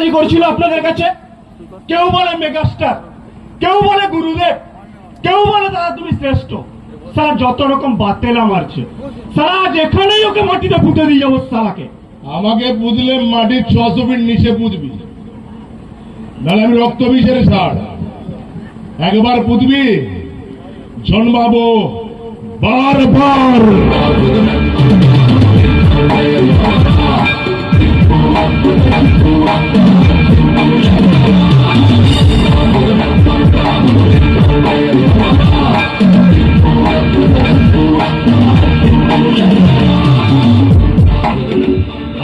দাদাগিরি করছিল আপনাদের কাছে? কেউ বলে মেগাস্টার, কেউ বলে গুরুদেব, কেউ বলে দাদা তুমি শ্রেষ্ঠ। সারা যত রকম বাতেলা মারছে, সারা যেখানেই ওকে মাটিতে পুঁতে দিয়ে যাব সারাকে। আমাকে বুঝলে মাটির ছশো ফিট নিচে বুঝবি নাহলে আমি রক্ত বিষের সার একবার বুঝবি জন্মাবো বারবার।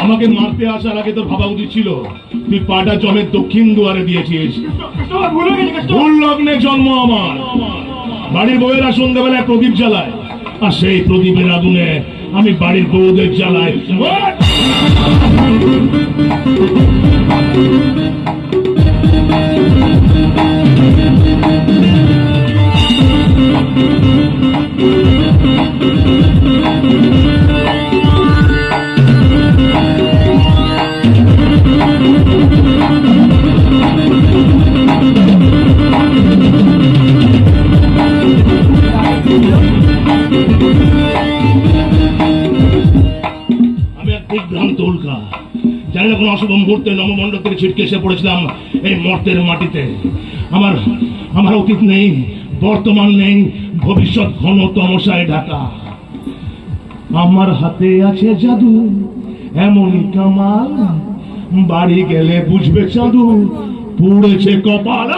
আমাকে মারতে আসার আগে তোর ভাবা উচিত ছিল, তুই পাটা জমের দক্ষিণ দুয়ারে দিয়েছিস। ভুল লগ্নে জন্ম আমার। বাড়ির বউয়েরা সন্ধ্যাবেলায় প্রদীপ জ্বালায়, আর সেই প্রদীপের আগুনে আমি বাড়ির বউদের জ্বালাই না অশুভ মুহূর্তে ছিটকে এসে পড়েছিলাম এই মর্তের মাটিতে। আমার আমার অতীত নেই, বর্তমান নেই, ভবিষ্যৎ ঘন তমসায় ঢাকা। আমার হাতে আছে জাদু, এমনই কামাল। বাড়ি গেলে বুঝবে চাঁদু, পুড়েছে কপাল।